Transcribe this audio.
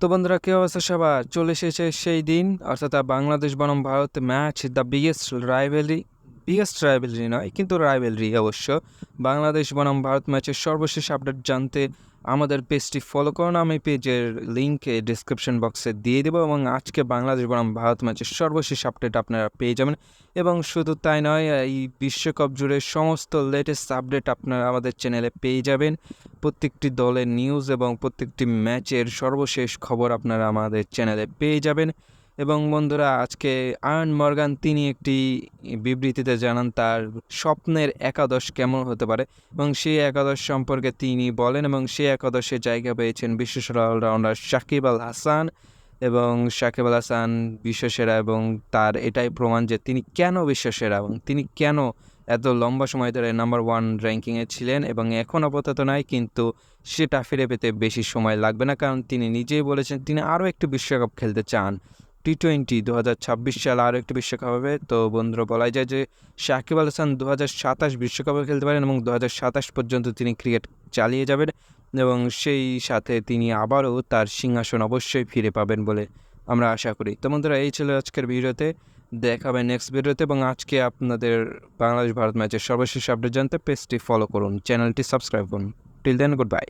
তো বন্ধুরা কেউ আছে সবার? চলে এসেছে সেই দিন, অর্থাৎ বাংলাদেশ বনাম Bharat match the biggest rivalry biggest rivalry নয়, কিন্তু রাইভেলরি অবশ্য। বাংলাদেশ বনাম ভারত ম্যাচের সর্বশেষ আপডেট জানতে আমাদের পেজটি ফলো করুন। আমি পেজের লিঙ্ক ডিসক্রিপশন বক্সে দিয়ে দেবো এবং আজকে বাংলাদেশ বনাম ভারত ম্যাচের সর্বশেষ আপডেট আপনারা পেয়ে যাবেন। এবং শুধু তাই নয়, এই বিশ্বকাপ জুড়ে সমস্ত লেটেস্ট আপডেট আপনারা আমাদের চ্যানেলে পেয়ে যাবেন। প্রত্যেকটি দলের নিউজ এবং প্রত্যেকটি ম্যাচের সর্বশেষ খবর আপনারা আমাদের চ্যানেলে পেয়ে যাবেন। এবং বন্ধুরা, আজকে আয়ন মর্গান, তিনি একটি বিবৃতিতে জানান তার স্বপ্নের একাদশ কেমন হতে পারে এবং সেই একাদশ সম্পর্কে তিনি বলেন এবং সেই একাদশে জায়গা পেয়েছেন বিশ্বসেরা অলরাউন্ডার সাকিব আল হাসান এবং সাকিব আল হাসান বিশ্বসেরা এবং তার এটাই প্রমাণ যে তিনি কেন বিশ্বসেরা এবং তিনি কেন এত লম্বা সময় ধরে নাম্বার ওয়ান র্যাঙ্কিংয়ে ছিলেন এবং এখন আপাতত নয় কিন্তু সেটা ফিরে পেতে বেশি সময় লাগবে না। কারণ তিনি নিজেই বলেছেন তিনি আরও একটি বিশ্বকাপ খেলতে চান। টি টোয়েন্টি দু হাজার ছাব্বিশ সালে আরও একটি বিশ্বকাপ হবে। তো বন্ধুরা বলা যায় যে সাকিব আল হাসান দু হাজার সাতাশ বিশ্বকাপে খেলতে পারেন এবং দু হাজার সাতাশ পর্যন্ত তিনি ক্রিকেট চালিয়ে যাবেন এবং সেই সাথে তিনি আবারও তার সিংহাসন অবশ্যই ফিরে পাবেন বলে আমরা আশা করি। তো বন্ধুরা, এই ছিল আজকের ভিডিওতে। দেখাবে নেক্সট ভিডিওতে এবং আজকে আপনাদের বাংলাদেশ ভারত ম্যাচের সর্বশেষ আপডেট জানতে পেজটি ফলো করুন চ্যানেলটি সাবস্ক্রাইব করুন। Till then good bye